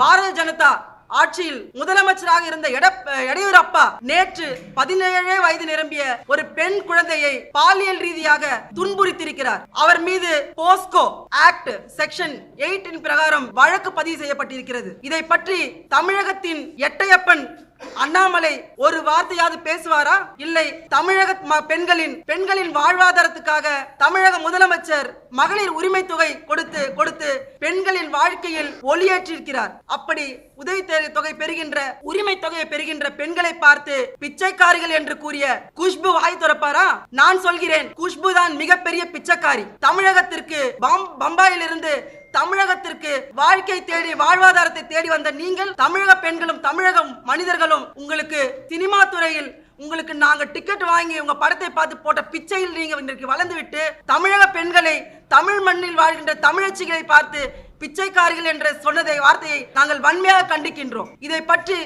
பாரதிய ஜனதா ஆட்சியில் முதலமைச்சராக இருந்த எடப்ப- எடையூரப்பா நேற்று பதினேழே வயது நிரம்பிய ஒரு பெண் குழந்தையை பாலியல் ரீதியாக துன்புறுத்தியிருக்கிறார். அவர் மீது போஸ்கோ ஆக்ட் செக்ஷன் எயிட்டின் பிரகாரம் வழக்கு பதிவு செய்யப்பட்டிருக்கிறது. இதை பற்றி தமிழகத்தின் எட்டையப்பன் அண்ணாமலை ஒரு வார்த்தையாவது பேசுவாரா? இல்லை தமிழக பெண்களின் பெண்களின் வாழ்வாதாரத்துக்காக தமிழக முதலமைச்சர் மகளிர் உரிமை தொகை கொடுத்து கொடுத்து பெண்களின் வாழ்க்கையில் ஒளியேற்றிருக்கிறார். அப்படி உதவி தொகை- பெறுகின்ற உரிமை தொகையை பெறுகின்ற பெண்களை பார்த்து பிச்சைக்காரிகள் என்று கூறிய குஷ்பு வாய் துறப்பாரா? நான் சொல்கிறேன் குஷ்பு தான் மிகப்பெரிய பிச்சைக்காரி. தமிழகத்திற்கு பம்- பம்பாயிலிருந்து வாழ்க்கை தேடி வாழ்வாதாரத்தை தேடி வந்த நீங்கள் தமிழக பெண்களும் தமிழக மனிதர்களும் உங்களுக்கு சினிமா துறையில் உங்களுக்கு நாங்க டிக்கெட் வாங்கி உங்க படத்தை பார்த்து போட்ட பிச்சையில் நீங்க இன்றைக்கு வளர்ந்து விட்டு தமிழக பெண்களை தமிழ் மண்ணில் வாழ்கின்ற தமிழச்சிகளை பார்த்து பிச்சைக்காரிகள் என்று சொன்னதை வார்த்தையை நாங்கள் வன்மையாக கண்டிக்கின்றோம். இதை பற்றி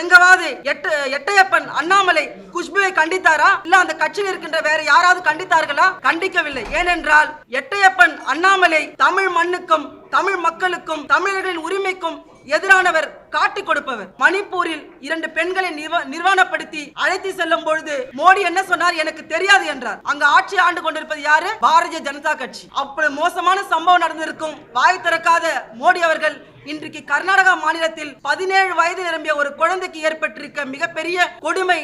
எங்கவாது எட்ட எட்டையப்பன் அண்ணாமலை குஷ்புவை கண்டித்தாரா? இல்ல அந்த கட்சியில் இருக்கின்ற வேற யாராவது கண்டித்தார்களா? கண்டிக்கவில்லை. ஏனென்றால் எட்டையப்பன் அண்ணாமலை தமிழ் மண்ணுக்கும் தமிழ் மக்களுக்கும் தமிழர்களின் உரிமைக்கும் எதிரானவர் காட்டி கொடுப்பவர். மணிப்பூரில் இரண்டு பெண்களை நிர்வாணப்படுத்தி அழைத்து செல்லும் பொழுது மோடி என்ன சொன்னார் எனக்கு தெரியாது என்றார். அங்க ஆட்சி ஆண்டு கொண்டிருப்பது யாரு? பாரதிய ஜனதா கட்சி. அப்படி மோசமான சம்பவம் நடந்திருக்கும் வாய் திறக்காத மோடி அவர்கள் இன்றைக்கு கர்நாடகா மாநிலத்தில் பதினேழு வயது நிரம்பிய ஒரு குழந்தைக்கு ஏற்பட்டிருக்க மிகப்பெரிய கொடுமை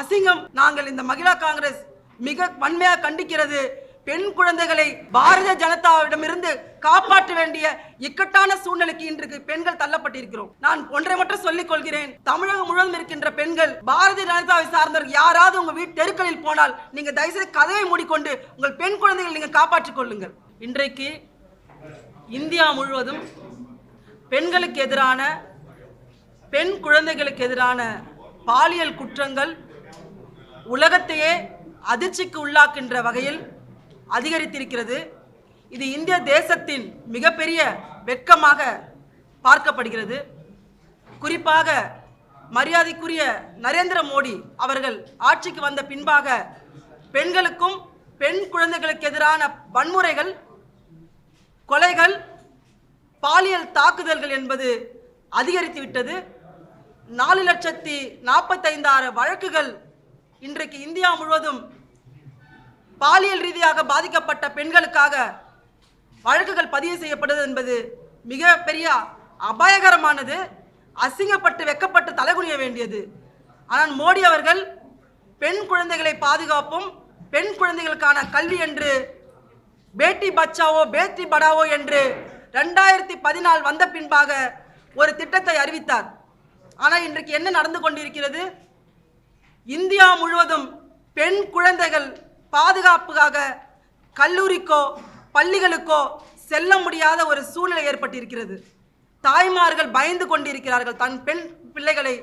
அசிங்கம் நாங்கள் இந்த மகிழா காங்கிரஸ் மிக வன்மையாக கண்டிக்கிறது பெண் குழந்தைகளை பாரதிய ஜனதாவிடமிருந்து காப்பாற்ற வேண்டிய இக்கட்டான சூழ்நிலைக்கு இன்றைக்கு பெண்கள் தள்ளப்பட்டிருக்கிறோம். நான் ஒன்றை மட்டும் சொல்லிக் கொள்கிறேன். தமிழகம் முழுவதும் இருக்கின்ற பெண்கள் பாரதிய ஜனதாவை சார்ந்தவர் யாராவது உங்க வீட்டு தெருக்களில் போனால் நீங்க தயவுசெய்து கதவை மூடிக்கொண்டு உங்கள் பெண் குழந்தைகளை நீங்க காப்பாற்றிக் கொள்ளுங்கள். இன்றைக்கு இந்தியா முழுவதும் பெண்களுக்கு எதிரான பெண் குழந்தைகளுக்கு எதிரான பாலியல் குற்றங்கள் உலகத்தையே அதிர்ச்சிக்கு உள்ளாக்கின்ற வகையில் அதிகரித்திருக்கிறது. இது இந்திய தேசத்தின் மிகப்பெரிய வெட்கமாக பார்க்கப்படுகிறது. குறிப்பாக மரியாதைக்குரிய நரேந்திர மோடி அவர்கள் ஆட்சிக்கு வந்த பின்பாக பெண்களுக்கும் பெண் குழந்தைகளுக்கு எதிரான வன்முறைகள் கொலைகள் பாலியல் தாக்குதல்கள் என்பது அதிகரித்து விட்டது நாலு லட்சத்தி நாற்பத்தைந்தாயிரம் வழக்குகள் இன்றைக்கு இந்தியா முழுவதும் பாலியல் ரீதியாக பாதிக்கப்பட்ட பெண்களுக்காக வழக்குகள் பதிவு செய்யப்படுது என்பது மிக பெரிய அபாயகரமானது. அசிங்கப்பட்டு வெக்கப்பட்டு தலைகுனிய வேண்டியது. ஆனால் மோடி அவர்கள் பெண் குழந்தைகளை பாதுகாப்பும் பெண் குழந்தைகளுக்கான கல்வி என்று பேட்டி பச்சாவோ பேட்டி படாவோ என்று ரெண்டாயிரத்தி பதினாலு வந்த பின்பாக ஒரு திட்டத்தை அறிவித்தார். ஆனால் இன்றைக்கு என்ன நடந்து கொண்டிருக்கிறது? இந்தியா முழுவதும் பெண் குழந்தைகள் பாதுகாப்புக்காக கல்லூரிக்கோ பள்ளிகளுக்கோ செல்ல முடியாத ஒரு சூழ்நிலை ஏற்பட்டிருக்கிறது. தாய்மார்கள் பயந்து கொண்டிருக்கிறார்கள் தன் பெண் பிள்ளைகளை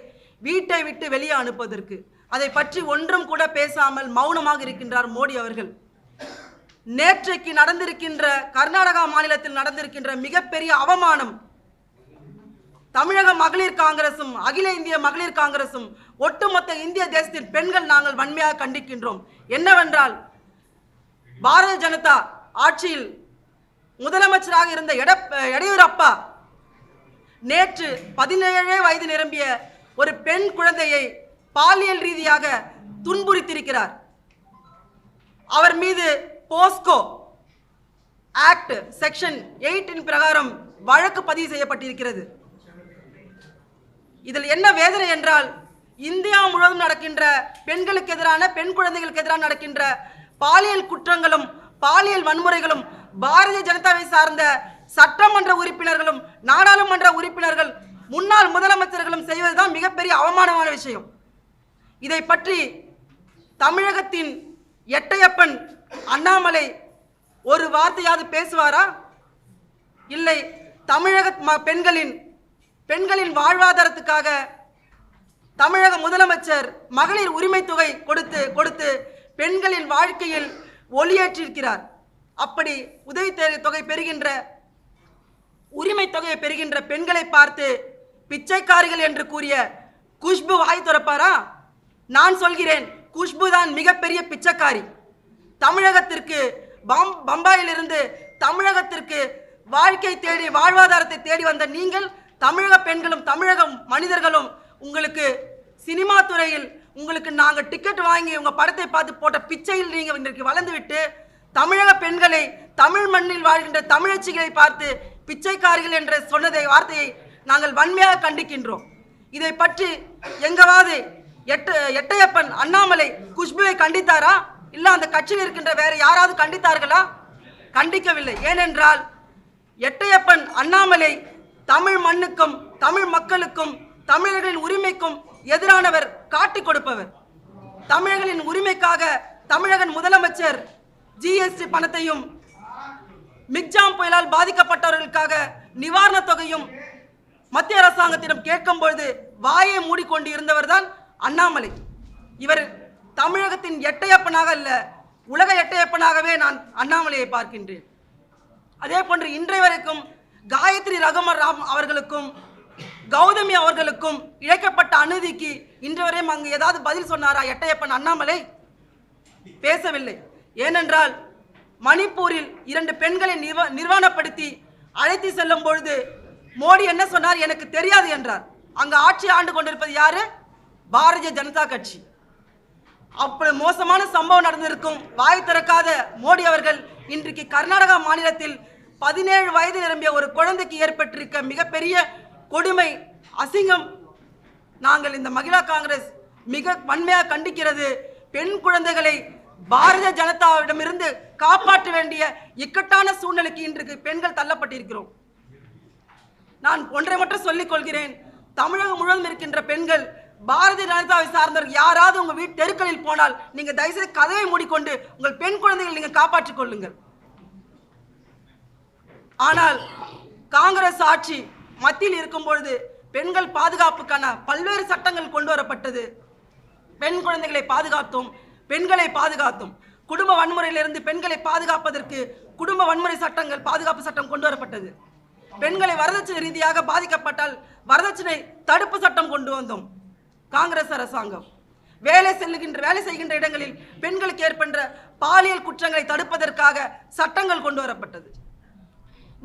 வீட்டை விட்டு வெளியே அனுப்புவதற்கு. அதை பற்றி ஒன்றும் கூட பேசாமல் மௌனமாக இருக்கின்றார் மோடி அவர்கள். நேற்றைக்கு நடந்திருக்கின்ற கர்நாடகா மாநிலத்தில் நடந்திருக்கின்ற மிகப்பெரிய அவமானம் தமிழக மகளிர் காங்கிரசும் அகில இந்திய மகளிர் காங்கிரசும் ஒட்டுமொத்த இந்திய தேசத்தின் பெண்கள் நாங்கள் வன்மையாக கண்டிக்கின்றோம். என்னவென்றால் பாரதிய ஜனதா ஆட்சியில் முதலமைச்சராக இருந்த எடப்ப எடையூரப்பா நேற்று பதினேழே வயது நிரம்பிய ஒரு பெண் குழந்தையை பாலியல் ரீதியாக துன்புறுத்தியிருக்கிறார். அவர் மீது போஸ்கோ ஆக்ட் செக்ஷன் எயிட்டின் பிரகாரம் வழக்கு பதிவு செய்யப்பட்டிருக்கிறது. இதில் என்ன வேதனை என்றால் இந்தியா முழுவதும் நடக்கின்ற பெண்களுக்கு எதிரான பெண் குழந்தைகளுக்கு எதிரான நடக்கின்ற பாலியல் குற்றங்களும் பாலியல் வன்முறைகளும் பாரதிய ஜனதாவை சார்ந்த சட்டமன்ற உறுப்பினர்களும் நாடாளுமன்ற உறுப்பினர்கள் முன்னாள் முதலமைச்சர்களும் செய்வதுதான் மிகப்பெரிய அவமானமான விஷயம். இதை பற்றி தமிழகத்தின் எட்டையப்பன் அண்ணாமலை ஒரு வார்த்தையாவது பேசுவாரா? இல்லை தமிழக ம- பெண்களின் பெண்களின் வாழ்வாதாரத்துக்காக தமிழக முதலமைச்சர் மகளிர் உரிமை தொகை கொடுத்து கொடுத்து பெண்களின் வாழ்க்கையில் ஒளியேற்றிருக்கிறார் அப்படி உதவி தொகை- பெறுகின்ற உரிமை தொகையை பெறுகின்ற பெண்களை பார்த்து பிச்சைக்காரிகள் என்று கூறிய குஷ்பு வாய் துறப்பாரா? நான் சொல்கிறேன் குஷ்பு தான் மிகப்பெரிய பிச்சைக்காரி. தமிழகத்திற்கு பம் பம்பாயிலிருந்து தமிழகத்திற்கு வாழ்க்கை தேடி வாழ்வாதாரத்தை தேடி வந்த நீங்கள் தமிழக பெண்களும் தமிழக மனிதர்களும் உங்களுக்கு சினிமா துறையில் உங்களுக்கு நாங்கள் டிக்கெட் வாங்கி உங்கள் படத்தை பார்த்து போட்ட பிச்சையில் நீங்கள் இன்றைக்கு வளர்ந்துவிட்டு தமிழக பெண்களை தமிழ் மண்ணில் வாழ்கின்ற தமிழச்சிகளை பார்த்து பிச்சைக்காரிகள் என்ற சொன்னதை வார்த்தையை நாங்கள் வன்மையாக கண்டிக்கின்றோம். இதை பற்றி எங்கவாது எட்ட எட்டையப்பன் அண்ணாமலை குஷ்புவை கண்டித்தாரா? இல்லை அந்த கட்சியில் இருக்கின்ற வேற யாராவது கண்டித்தார்களா? கண்டிக்கவில்லை. ஏனென்றால் எட்டையப்பன் அண்ணாமலை தமிழ் மண்ணுக்கும் தமிழ் மக்களுக்கும் தமிழர்களின் உரிமைக்கும் எதிரானவர் காட்டிக் கொடுப்பவர். தமிழர்களின் உரிமைக்காக தமிழகன் முதலமைச்சர் ஜிஎஸ்டி பணத்தையும் மிக்ஜாம் புயலால் பாதிக்கப்பட்டவர்களுக்காக நிவாரணத் தொகையும் மத்திய அரசாங்கத்திடம் கேட்கும் பொழுது வாயை மூடிக்கொண்டு இருந்தவர் தான் அண்ணாமலை. இவர் தமிழகத்தின் எட்டையப்பனாக அல்ல உலக எட்டையப்பனாகவே நான் அண்ணாமலையை பார்க்கின்றேன். அதே போன்று இன்றைய வரைக்கும் காயத்ரி ரகுமர் ராம் அவர்களுக்கும் கௌதமி அவர்களுக்கும் இழைக்கப்பட்ட அநீதிக்கு இன்று வரையும் அங்கு ஏதாவது பதில் சொன்னாரா எட்டையப்பன் அண்ணாமலை? பேசவில்லை. ஏனென்றால் மணிப்பூரில் இரண்டு பெண்களை நிர்வ நிர்வாணப்படுத்தி அழைத்து செல்லும் பொழுது மோடி என்ன சொன்னார் எனக்கு தெரியாது என்றார். அங்கு ஆட்சி ஆண்டு கொண்டிருப்பது யாரு? பாரதிய ஜனதா கட்சி. அப்படி மோசமான சம்பவம் நடந்திருக்கும் வாய் திறக்காத மோடி அவர்கள் இன்றைக்கு கர்நாடகா மாநிலத்தில் பதினேழு வயது நிரம்பிய ஒரு குழந்தைக்கு ஏற்பட்டிருக்க மிகப்பெரிய கொடுமை அசிங்கம் நாங்கள் இந்த மகிழா காங்கிரஸ் மிக வன்மையாக கண்டிக்கிறது. பெண் குழந்தைகளை பாரதிய ஜனதாவிடமிருந்து காப்பாற்ற வேண்டிய இக்கட்டான சூழ்நிலைக்கு இன்றைக்கு பெண்கள் தள்ளப்பட்டிருக்கிறோம். நான் ஒன்றை மட்டும் சொல்லிக் கொள்கிறேன். தமிழகம் முழுவதும் இருக்கின்ற பெண்கள் பாரதிய ஜனதாவை சார்ந்தவர்கள் யாராவது உங்கள் வீட்டு தெருக்களில் போனால் நீங்கள் தயவுசெய்து கதவை மூடிக்கொண்டு உங்கள் பெண் குழந்தைகளை நீங்கள் காப்பாற்றிக் கொள்ளுங்கள். ஆனால் காங்கிரஸ் ஆட்சி மத்தியில் இருக்கும் பொழுது பெண்கள் பாதுகாப்புக்கான பல்வேறு சட்டங்கள் கொண்டு வரப்பட்டது. பெண் குழந்தைகளை பாதுகாத்தோம் பெண்களை பாதுகாத்தோம். குடும்ப வன்முறையிலிருந்து பெண்களை பாதுகாப்பதற்கு குடும்ப வன்முறை சட்டங்கள் பாதுகாப்பு சட்டம் கொண்டு வரப்பட்டது. பெண்களை வரதட்சணை ரீதியாக பாதிக்கப்பட்டால் வரதட்சணை தடுப்பு சட்டம் கொண்டு வந்தோம். காங்கிரஸ் அரசாங்கம். வேலை செல்லுகின்ற வேலை செய்கின்ற இடங்களில் பெண்களுக்கு ஏற்படுற பாலியல் குற்றங்களை தடுப்பதற்காக சட்டங்கள் கொண்டு வரப்பட்டது.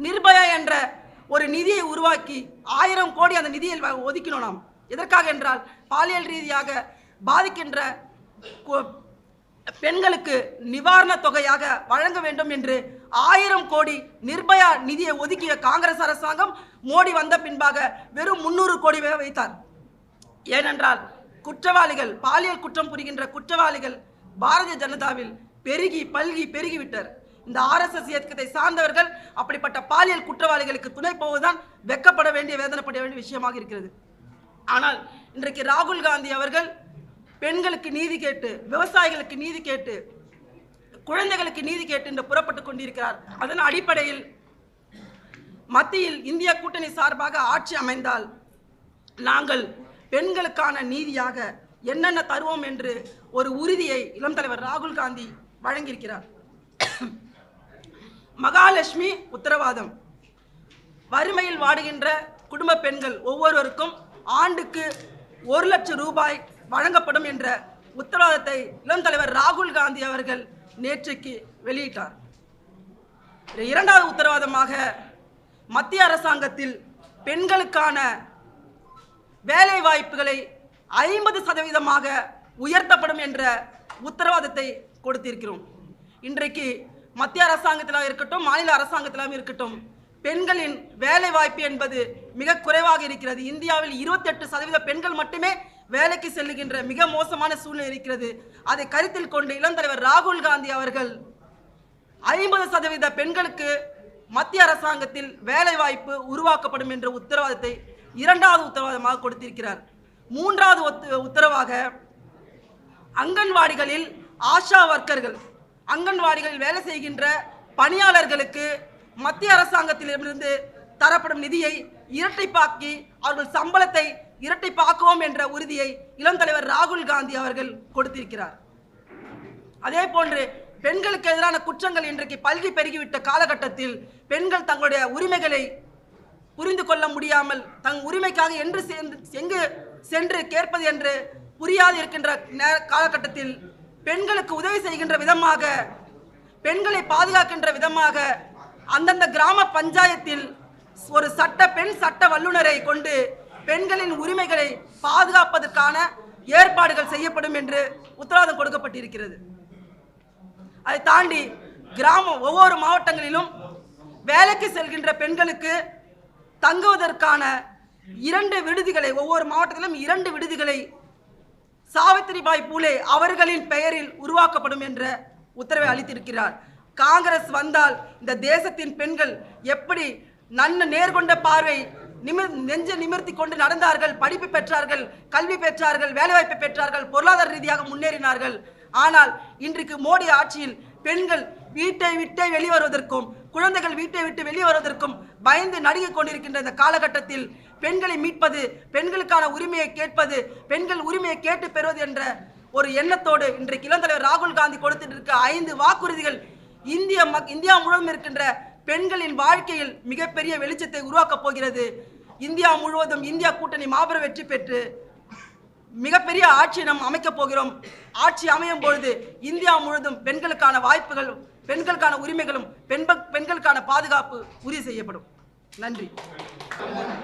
நிர்பயா என்ற ஒரு நிதியை உருவாக்கி ஆயிரம் கோடி அந்த நிதியில் வ- ஒதுக்கினோம் நாம். எதற்காக என்றால் பாலியல் ரீதியாக பாதிக்கின்ற பெண்களுக்கு நிவாரணத் தொகையாக வழங்க வேண்டும் என்று ஆயிரம் கோடி நிர்பயா நிதியை ஒதுக்கிய காங்கிரஸ் அரசாங்கம் மோடி வந்த பின்பாக வெறும் முன்னூறு கோடி வைத்தார். ஏனென்றால் குற்றவாளிகள் பாலியல் குற்றம் புரிகின்ற குற்றவாளிகள் பாரதிய ஜனதாவில் பெருகி பல்கி பெருகிவிட்டார். இந்த ஆர்எஸ்எஸ் இயக்கத்தை சார்ந்தவர்கள் அப்படிப்பட்ட பாலியல் குற்றவாளிகளுக்கு துணை போவதுதான் வெக்கப்பட வேண்டிய வேதனைப்பட வேண்டிய விஷயமாக இருக்கிறது. ஆனால் இன்றைக்கு ராகுல் காந்தி அவர்கள் பெண்களுக்கு நீதி கேட்டு விவசாயிகளுக்கு நீதி கேட்டு குழந்தைகளுக்கு நீதி கேட்டு என்று புறப்பட்டு கொண்டிருக்கிறார். அதன் அடிப்படையில் மத்தியில் இந்திய கூட்டணி சார்பாக ஆட்சி அமைந்தால் நாங்கள் பெண்களுக்கான நீதியாக என்னென்ன தருவோம் என்று ஒரு உறுதியை இளம் தலைவர் ராகுல் காந்தி வழங்கியிருக்கிறார். மகாலட்சுமி உத்தரவாதம். வறுமையில் வாடுகின்ற குடும்ப பெண்கள் ஒவ்வொருவருக்கும் ஆண்டுக்கு ஒரு லட்சம் ரூபாய் வழங்கப்படும் என்ற உத்தரவாதத்தை இளம் தலைவர் ராகுல் காந்தி அவர்கள் நேற்றைக்கு வெளியிட்டார். இரண்டாவது உத்தரவாதமாக மத்திய அரசாங்கத்தில் பெண்களுக்கான வேலை வாய்ப்புகளை ஐம்பது சதவீதமாக உயர்த்தப்படும் என்ற உத்தரவாதத்தை கொடுத்திருக்கிறோம். இன்றைக்கு மத்திய அரசாங்கத்திலாக இருக்கட்டும் மாநில அரசாங்கத்திலாகவும் இருக்கட்டும் பெண்களின் வேலை வாய்ப்பு என்பது மிக குறைவாக இருக்கிறது. இந்தியாவில் 28% சதவீத பெண்கள் மட்டுமே வேலைக்கு செல்லுகின்ற மிக மோசமான சூழ்நிலை இருக்கிறது. அதை கருத்தில் கொண்டு இளம் தலைவர் ராகுல் காந்தி அவர்கள் ஐம்பது சதவீத பெண்களுக்கு மத்திய அரசாங்கத்தில் வேலை வாய்ப்பு உருவாக்கப்படும் என்ற உத்தரவாதத்தை இரண்டாவது உத்தரவாதமாக கொடுத்திருக்கிறார். மூன்றாவது ஒத்து- உத்தரவாக அங்கன்வாடிகளில் ஆஷா வர்க்கர்கள் அங்கன்வாடிகளில் வேலை செய்கின்ற பணியாளர்களுக்கு மத்திய அரசாங்கத்திலிருந்து தரப்படும் நிதியை இரட்டைப்பாக்கி அவர்கள் சம்பளத்தை இரட்டைப்பாக்குவோம் என்ற உறுதியை இளம் தலைவர் ராகுல் காந்தி அவர்கள் கொடுத்திருக்கிறார். அதே போன்று பெண்களுக்கு எதிரான குற்றங்கள் இன்றைக்கு பல்கி பெருகிவிட்ட காலகட்டத்தில் பெண்கள் தங்களுடைய உரிமைகளை புரிந்து கொள்ள முடியாமல் தங் உரிமைக்காக என்று சேர்ந்து எங்கு சென்று கேட்பது என்று புரியாது இருக்கின்ற காலகட்டத்தில் பெண்களுக்கு உதவி செய்கின்ற விதமாக பெண்களை பாதுகாக்கின்ற விதமாக அந்தந்த கிராம பஞ்சாயத்தில் ஒரு சட்ட பெண் சட்ட வல்லுநரை கொண்டு பெண்களின் உரிமைகளை பாதுகாப்பதற்கான ஏற்பாடுகள் செய்யப்படும் என்று உத்தரவாதம் கொடுக்கப்பட்டிருக்கிறது. அதை தாண்டி கிராமம் ஒவ்வொரு மாவட்டங்களிலும் வேலைக்கு செல்கின்ற பெண்களுக்கு தங்குவதற்கான இரண்டு விடுதிகளை ஒவ்வொரு மாவட்டத்திலும் இரண்டு விடுதிகளை சாவித்திரிபாய் பூலே அவர்களின் பெயரில் உருவாக்கப்படும் என்ற உத்தரவை அளித்திருக்கிறார். காங்கிரஸ் வந்தால் இந்த தேசத்தின் பெண்கள் எப்படி நன்ன நேர்கொண்ட பார்வை நிமிர் நெஞ்ச நிமிர்த்தி கொண்டு நடந்தார்கள் படிப்பு பெற்றார்கள் கல்வி பெற்றார்கள் வேலைவாய்ப்பு பெற்றார்கள் பொருளாதார ரீதியாக முன்னேறினார்கள். ஆனால் இன்றைக்கு மோடி ஆட்சியில் பெண்கள் வீட்டை விட்டே வெளிவருவதற்கும் குழந்தைகள் வீட்டை விட்டு வெளிவருவதற்கும் பயந்து நடுங்கிக் கொண்டிருக்கின்ற இந்த காலகட்டத்தில் பெண்களை மீட்பது பெண்களுக்கான உரிமையை கேட்பது பெண்கள் உரிமையை கேட்டு பெறுவது என்ற ஒரு எண்ணத்தோடு இன்றைக்கு இளந்தலைவர் ராகுல் காந்தி கொடுத்துட்டு இருக்க ஐந்து வாக்குறுதிகள் இந்திய மக் இந்தியா முழுவதும் இருக்கின்ற பெண்களின் வாழ்க்கையில் மிகப்பெரிய வெளிச்சத்தை உருவாக்கப் போகிறது. இந்தியா முழுவதும் இந்தியா கூட்டணி மாபெரும் வெற்றி பெற்று மிகப்பெரிய ஆட்சி நாம் அமைக்கப் போகிறோம். ஆட்சி அமையும் பொழுது இந்தியா முழுவதும் பெண்களுக்கான வாய்ப்புகளும் பெண்களுக்கான உரிமைகளும் பெண்ப பெண்களுக்கான பாதுகாப்பு உறுதி செய்யப்படும். நன்றி. Come on.